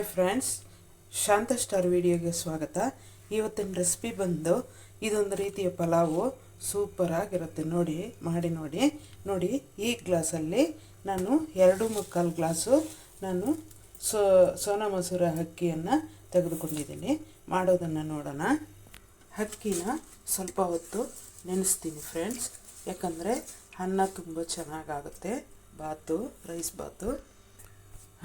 Hi friends, ಶಾಂತ star ವಿಡಿಯೋಗೆ ಸ್ವಾಗತ. ಇವತ್ತಿನ ರೆಸಿಪಿ ಬಂದು ಇದೊಂದು ರೀತಿಯ ಪಲಾವು. ಸೂಪರ್ ಆಗಿರುತ್ತೆ. ನೋಡಿ, ಮಾಡಿ ನೋಡಿ. ನೋಡಿ, ಈ ಗ್ಲಾಸಲ್ಲಿ ನಾನು ಎರಡು ಮುಕ್ಕಾಲು ಗ್ಲಾಸು ನಾನು ಸೋ, ಸೋನಾ ಮಸೂರ ಅಕ್ಕಿಯನ್ನು ತೆಗೆದುಕೊಂಡಿದ್ದೀನಿ. ಮಾಡೋದನ್ನು ನೋಡೋಣ. ಅಕ್ಕಿನ ಸ್ವಲ್ಪ ಹೊತ್ತು ನೆನೆಸ್ತೀನಿ ಫ್ರೆಂಡ್ಸ್. ಯಾಕಂದರೆ ಅನ್ನ ತುಂಬ ಚೆನ್ನಾಗಾಗುತ್ತೆ. ಬಾತು ರೈಸ್ ಬಾತು.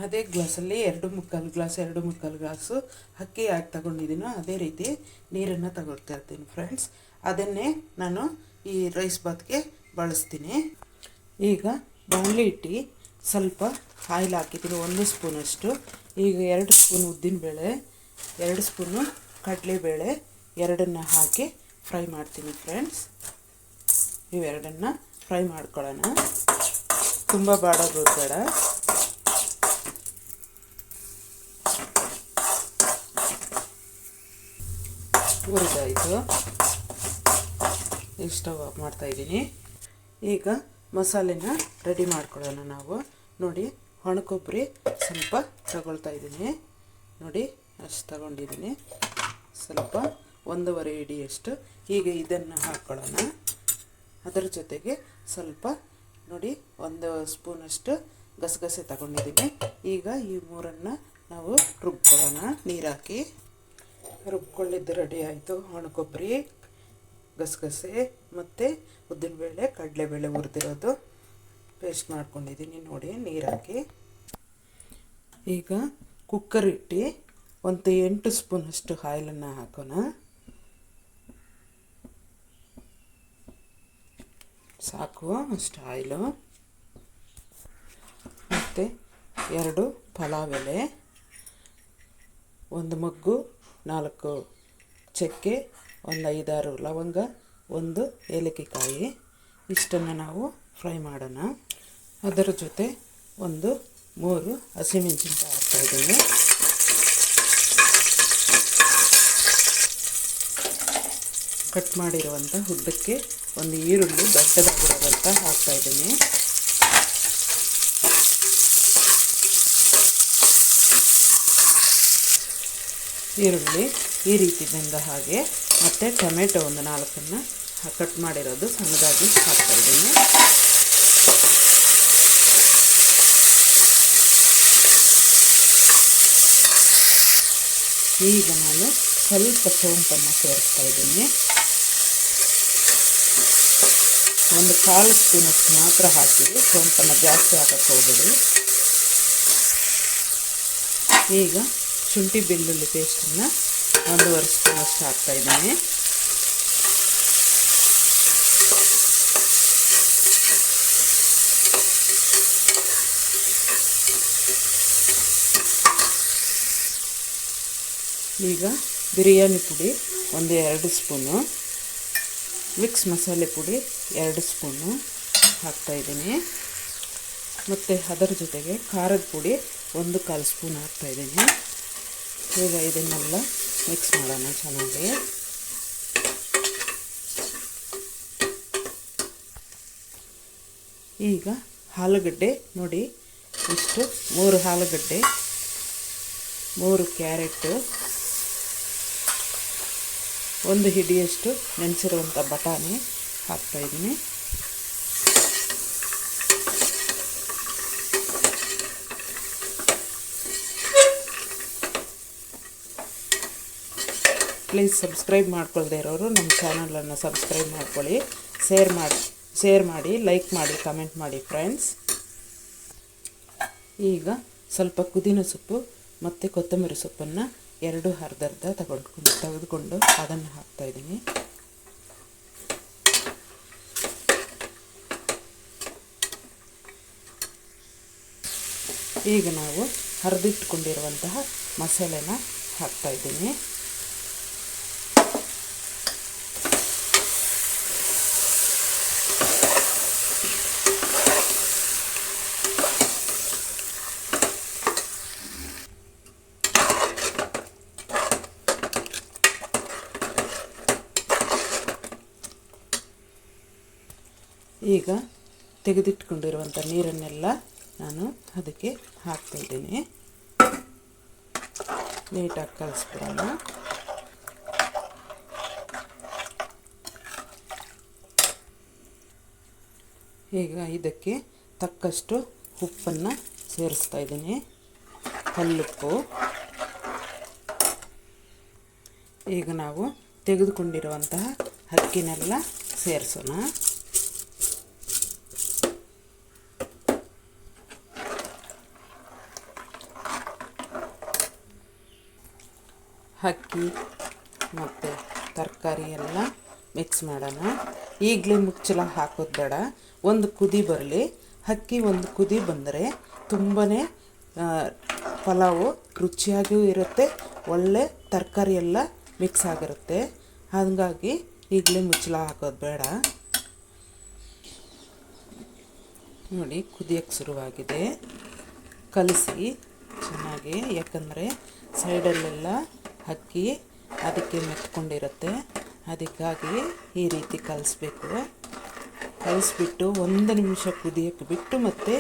ಅದೇ ಗ್ಲಾಸಲ್ಲಿ ಎರಡು ಮುಕ್ಕಾಲು ಗ್ಲಾಸ್, ಎರಡು ಮುಕ್ಕಾಲು ಗ್ಲಾಸು ಅಕ್ಕಿ ಹಾಕಿ ತಗೊಂಡಿದ್ದೀನೋ ಅದೇ ರೀತಿ ನೀರನ್ನು ತಗೊಳ್ತಾ ಇರ್ತೀನಿ ಫ್ರೆಂಡ್ಸ್ ಅದನ್ನೇ ನಾನು ಈ ರೈಸ್ ಬಾತ್ಗೆ ಬಳಸ್ತೀನಿ. ಈಗ ಬಾಣಲಿ ಇಟ್ಟು ಸ್ವಲ್ಪ ಆಯಿಲ್ ಹಾಕಿದ್ದೀನಿ, ಒಂದು ಸ್ಪೂನಷ್ಟು ಈಗ ಎರಡು ಸ್ಪೂನ್ ಉದ್ದಿನಬೇಳೆ ಎರಡು ಸ್ಪೂನು ಕಡಲೆಬೇಳೆ ಎರಡನ್ನು ಹಾಕಿ ಫ್ರೈ ಮಾಡ್ತೀನಿ ಫ್ರೆಂಡ್ಸ್ ಇವೆರಡನ್ನು ಫ್ರೈ ಮಾಡ್ಕೊಳ್ಳೋಣ. ತುಂಬ ಬಾಡೋದು ಬೇಡ ಹುರಿದಾಯಿತು ಈಗ ಸ್ಟವ್ ಮಾಡ್ತಾಯಿದ್ದೀನಿ ಈಗ ಮಸಾಲೆನ ರೆಡಿ ಮಾಡ್ಕೊಳ್ಳೋಣ ನಾವು. ನೋಡಿ ಒಣಕೊಬ್ಬರಿ ಸ್ವಲ್ಪ ತಗೊಳ್ತಾ ಇದ್ದೀನಿ. ನೋಡಿ, ಅಷ್ಟು ತಗೊಂಡಿದ್ದೀನಿ. ಸ್ವಲ್ಪ ಒಂದೂವರೆ ಇಡಿಯಷ್ಟು ಈಗ ಇದನ್ನು ಹಾಕ್ಕೊಳ್ಳೋಣ ಅದರ ಜೊತೆಗೆ ಸ್ವಲ್ಪ, ನೋಡಿ, ಒಂದು ಸ್ಪೂನಷ್ಟು ಗಸಗಸೆ ತಗೊಂಡಿದ್ದೀನಿ. ಈಗ ಈ ಮೂರನ್ನು ನಾವು ರುಬ್ಕೊಳ್ಳೋಣ. ನೀರು ಹಾಕಿ ರುಬ್ಕೊಳ್ಳಿದ್ದು ರೆಡಿ ಆಯಿತು ಒಣಕೊಬ್ಬರಿ ಗಸಗಸೆ ಮತ್ತು ಉದ್ದಿನಬೇಳೆ ಕಡಲೆಬೇಳೆ ಹುರಿದಿರೋದು. ಪೇಸ್ಟ್ ಮಾಡ್ಕೊಂಡಿದ್ದೀನಿ ನೋಡಿ ನೀರಾಕಿ ಈಗ ಕುಕ್ಕರ್ ಇಟ್ಟು ಒಂದು ಎಂಟು ಸ್ಪೂನಷ್ಟು ಆಯಿಲನ್ನು ಹಾಕೋಣ. ಸಾಕು ಅಷ್ಟು ಆಯಿಲು ಮತ್ತು ಎರಡು ಪಲಾವ್ ಎಲೆ, ಒಂದು ಮಗ್ಗು ನಾಲ್ಕು ಚಕ್ಕೆ, ಒಂದು ಐದಾರು ಲವಂಗ, ಒಂದು ಏಲಕ್ಕಿ ಕಾಯಿ ಇಷ್ಟನ್ನು ನಾವು ಫ್ರೈ ಮಾಡೋಣ. ಅದರ ಜೊತೆ ಒಂದು ಮೂರು ಹಾಕ್ತಾ ಇದ್ದೀನಿ. ಕಟ್ ಮಾಡಿರುವಂಥ ಉದ್ದಕ್ಕೆ ಒಂದು ಈರುಳ್ಳಿ ದೊಡ್ಡದಾಗಿರೋದಂತ ಹಾಕ್ತಾಯಿದ್ದೀನಿ ಈರುಳ್ಳಿ ಈ ರೀತಿ ಬೆಂದ ಹಾಗೆ ಮತ್ತು ಟೊಮೆಟೊ ಒಂದು ನಾಲ್ಕನ್ನು ಕಟ್ ಮಾಡಿರೋದು ಸಣ್ಣದಾಗಿ ಹಾಕ್ತಾಯಿದ್ದೀನಿ ಈಗ ನಾನು ಸ್ವಲ್ಪ ಸೋಂಪನ್ನು ಸೇರಿಸ್ತಾ ಇದ್ದೀನಿ. ಒಂದು ಕಾಲು ಸ್ಪೂನಷ್ಟು ಮಾತ್ರ ಹಾಕಿ ಸೋಂಪನ್ನು ಜಾಸ್ತಿ ಹಾಕಕ್ಕೆ ಹೋಗಬೇಡಿ. ಈಗ ಶುಂಠಿ ಬೆಳ್ಳುಳ್ಳಿ ಪೇಸ್ಟನ್ನು ಒಂದೂವರೆ ಹಾಕ್ತಾ ಇದ್ದೀನಿ. ಈಗ ಬಿರಿಯಾನಿ ಪುಡಿ ಒಂದು ಎರಡು ಸ್ಪೂನು. ಮಿಕ್ಸ್ ಮಸಾಲೆ ಪುಡಿ ಎರಡು ಸ್ಪೂನು ಹಾಕ್ತಾಯಿದ್ದೀನಿ ಮತ್ತು ಅದರ ಜೊತೆಗೆ ಖಾರದ ಪುಡಿ ಒಂದು ಕಾಲು ಸ್ಪೂನ್ ಹಾಕ್ತಾಯಿದ್ದೀನಿ ಈಗ ಇದನ್ನೆಲ್ಲ ಮಿಕ್ಸ್ ಮಾಡೋಣ ಚೆನ್ನಾಗಿ. ಈಗ ಆಲೂಗಡ್ಡೆ ನೋಡಿ, ಇಷ್ಟು ಮೂರು ಆಲೂಗಡ್ಡೆ, ಮೂರು ಕ್ಯಾರೆಟು, ಒಂದು ಹಿಡಿಯಷ್ಟು ನೆನೆಸಿರುವಂಥ ಬಟಾಣಿ ಹಾಕ್ತಾಯಿದ್ದೀನಿ ಪ್ಲೀಸ್ ಸಬ್ಸ್ಕ್ರೈಬ್ ಮಾಡ್ಕೊಳ್ದೇ ಇರೋರು ನಮ್ಮ ಚಾನಲನ್ನು ಸಬ್ಸ್ಕ್ರೈಬ್ ಮಾಡ್ಕೊಳ್ಳಿ. ಶೇರ್ ಮಾಡಿ ಶೇರ್ ಮಾಡಿ ಲೈಕ್ ಮಾಡಿ ಕಮೆಂಟ್ ಮಾಡಿ ಫ್ರೆಂಡ್ಸ್ ಈಗ ಸ್ವಲ್ಪ ಕುದಿನ ಸೊಪ್ಪು ಮತ್ತು ಕೊತ್ತಂಬರಿ ಸೊಪ್ಪನ್ನು ಎರಡು ಅರ್ಧರ್ಧ ತಗೊಂಡ್ಕೊಂಡು, ತೆಗೆದುಕೊಂಡು ಅದನ್ನು ಹಾಕ್ತಾಯಿದ್ದೀನಿ ಈಗ ನಾವು ಹರಿದಿಟ್ಕೊಂಡಿರುವಂತಹ ಮಸಾಲೆನ ಹಾಕ್ತಾಯಿದ್ದೀನಿ ಈಗ ತೆಗೆದಿಟ್ಕೊಂಡಿರುವಂಥ ನೀರನ್ನೆಲ್ಲ ನಾನು ಅದಕ್ಕೆ ಹಾಕ್ತಾಯಿದ್ದೀನಿ ನೀಟಾಗಿ ಕಲಿಸ್ಬಿಡೋಣ ಈಗ ಇದಕ್ಕೆ ತಕ್ಕಷ್ಟು ಉಪ್ಪನ್ನು ಸೇರಿಸ್ತಾ ಇದ್ದೀನಿ. ಕಲ್ಲುಪ್ಪು. ಈಗ ನಾವು ತೆಗೆದುಕೊಂಡಿರುವಂತಹ ಅಕ್ಕಿನೆಲ್ಲ ಸೇರಿಸೋಣ. ಅಕ್ಕಿ ಮತ್ತು ತರಕಾರಿ ಎಲ್ಲ ಮಿಕ್ಸ್ ಮಾಡೋಣ. ಈಗಲೇ ಮುಚ್ಚಳ ಹಾಕೋದು ಬೇಡ. ಒಂದು ಕುದಿ ಬರಲಿ. ಅಕ್ಕಿ ಒಂದು ಕುದಿ ಬಂದರೆ ತುಂಬಾ ಪಲಾವು ರುಚಿಯಾಗಿಯೂ ಇರುತ್ತೆ. ಒಳ್ಳೆ ತರಕಾರಿ ಎಲ್ಲ ಮಿಕ್ಸ್ ಆಗಿರುತ್ತೆ. ಹಾಗಾಗಿ ಈಗಲೇ ಮುಚ್ಚಳ ಹಾಕೋದು ಬೇಡ. ನೋಡಿ ಕುದಿಯೋಕ್ಕೆ ಶುರುವಾಗಿದೆ. ಕಲಸಿ ಚೆನ್ನಾಗಿ, ಯಾಕಂದರೆ ಸೈಡಲ್ಲೆಲ್ಲ ಅಕ್ಕಿ ಅದಕ್ಕೆ ಮೆತ್ಕೊಂಡಿರುತ್ತೆ. ಅದಕ್ಕಾಗಿ ಈ ರೀತಿ ಕಲಿಸ್ಬೇಕು. ಕಲಿಸ್ಬಿಟ್ಟು ಒಂದು ನಿಮಿಷ ಕುದಿಯಕ್ಕೆ ಬಿಟ್ಟು ಮತ್ತೆ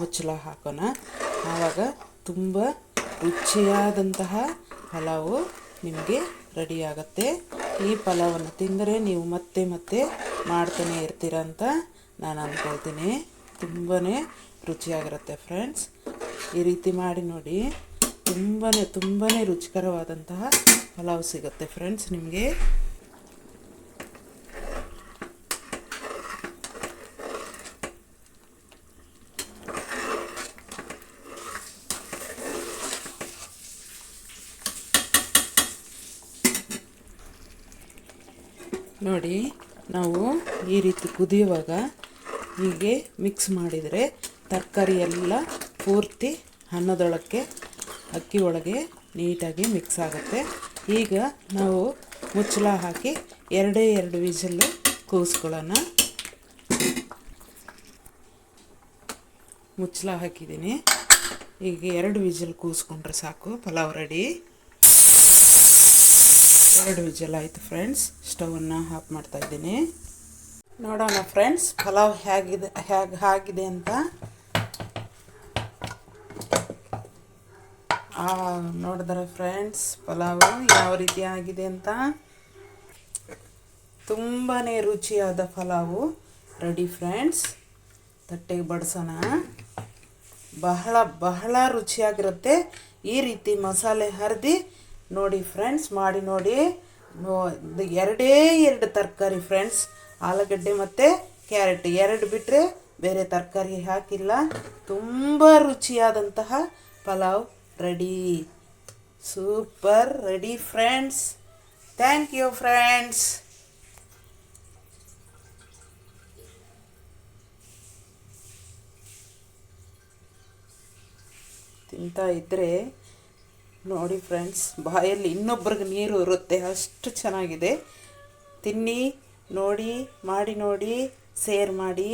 ಮುಚ್ಚಳ ಹಾಕೋಣ. ಆವಾಗ ತುಂಬ ರುಚಿಯಾದಂತಹ ಪಲಾವು ನಿಮಗೆ ರೆಡಿಯಾಗತ್ತೆ ಈ ಪಲಾವನ್ನು ತಿಂದರೆ ನೀವು ಮತ್ತೆ ಮತ್ತೆ ಮಾಡ್ತಾನೆ ಇರ್ತೀರ ಅಂತ ನಾನು ಅಂದ್ಕೊಳ್ತೀನಿ. ತುಂಬಾ ರುಚಿಯಾಗಿರುತ್ತೆ ಫ್ರೆಂಡ್ಸ್. ಈ ರೀತಿ ಮಾಡಿ ನೋಡಿ. ತುಂಬಾ ತುಂಬಾ ರುಚಿಕರವಾದಂತಹ ಪಲಾವ್ ಸಿಗುತ್ತೆ ಫ್ರೆಂಡ್ಸ್ ನಿಮಗೆ? ನೋಡಿ, ನಾವು ಈ ರೀತಿ ಕುದಿಯುವಾಗ ಹೀಗೆ ಮಿಕ್ಸ್ ಮಾಡಿದರೆ ತರಕಾರಿ ಎಲ್ಲ ಪೂರ್ತಿ ಅನ್ನದೊಳಕ್ಕೆ ಅಕ್ಕಿ ಒಳಗೆ ನೀಟಾಗಿ ಮಿಕ್ಸ್ ಆಗುತ್ತೆ. ಈಗ ನಾವು ಮುಚ್ಚಳ ಹಾಕಿ ಎರಡೇ ಎರಡು ವಿಜಲ್ಲು ಕೂಸ್ಕೊಳ್ಳೋಣ. ಮುಚ್ಚಳ ಹಾಕಿದ್ದೀನಿ. ಈಗ ಎರಡು ವಿಜಲ್ ಕೂಸ್ಕೊಂಡ್ರೆ ಸಾಕು, ಪಲಾವ್ ರೆಡಿ. ಎರಡು ವಿಜಲ್ ಆಯಿತು ಫ್ರೆಂಡ್ಸ್ ಸ್ಟವನ್ನು ಆಫ್ ಮಾಡ್ತಾ ಇದ್ದೀನಿ. ನೋಡೋಣ ಫ್ರೆಂಡ್ಸ್, ಪಲಾವ್ ಹೇಗಿದೆ, ಹೇಗೆ ಆಗಿದೆ ಅಂತ. ನೋಡಿದ್ರೆ ಫ್ರೆಂಡ್ಸ್ ಪಲಾವು ಯಾವ ರೀತಿ ಆಗಿದೆ ಅಂತ? ತುಂಬಾ ರುಚಿಯಾದ ಪಲಾವು. ರೆಡಿ ಫ್ರೆಂಡ್ಸ್ ತಟ್ಟೆಗೆ ಬಡಿಸೋಣ. ಬಹಳ ಬಹಳ ರುಚಿಯಾಗಿರುತ್ತೆ. ಈ ರೀತಿ ಮಸಾಲೆ ಹರಿದು ನೋಡಿ ಫ್ರೆಂಡ್ಸ್ ಮಾಡಿ ನೋಡಿ. ಎರಡೇ ಎರಡು ತರಕಾರಿ ಫ್ರೆಂಡ್ಸ್ ಆಲೂಗಡ್ಡೆ ಮತ್ತು ಕ್ಯಾರೆಟ್. ಎರಡು ಬಿಟ್ಟರೆ ಬೇರೆ ತರಕಾರಿ ಹಾಕಿಲ್ಲ. ತುಂಬ ರುಚಿಯಾದಂತಹ pulao. Ready super ready friends thank you friends ತಿಂತಾ ಇದ್ದರೆ ನೋಡಿ ಫ್ರೆಂಡ್ಸ್ ಬಾಯಲ್ಲಿ ಇನ್ನೊಬ್ರಿಗೆ ನೀರು ಇರುತ್ತೆ. ಅಷ್ಟು ಚೆನ್ನಾಗಿದೆ. ತಿನ್ನಿ, ನೋಡಿ, ಮಾಡಿ, ನೋಡಿ ಸೇರ್ ಮಾಡಿ.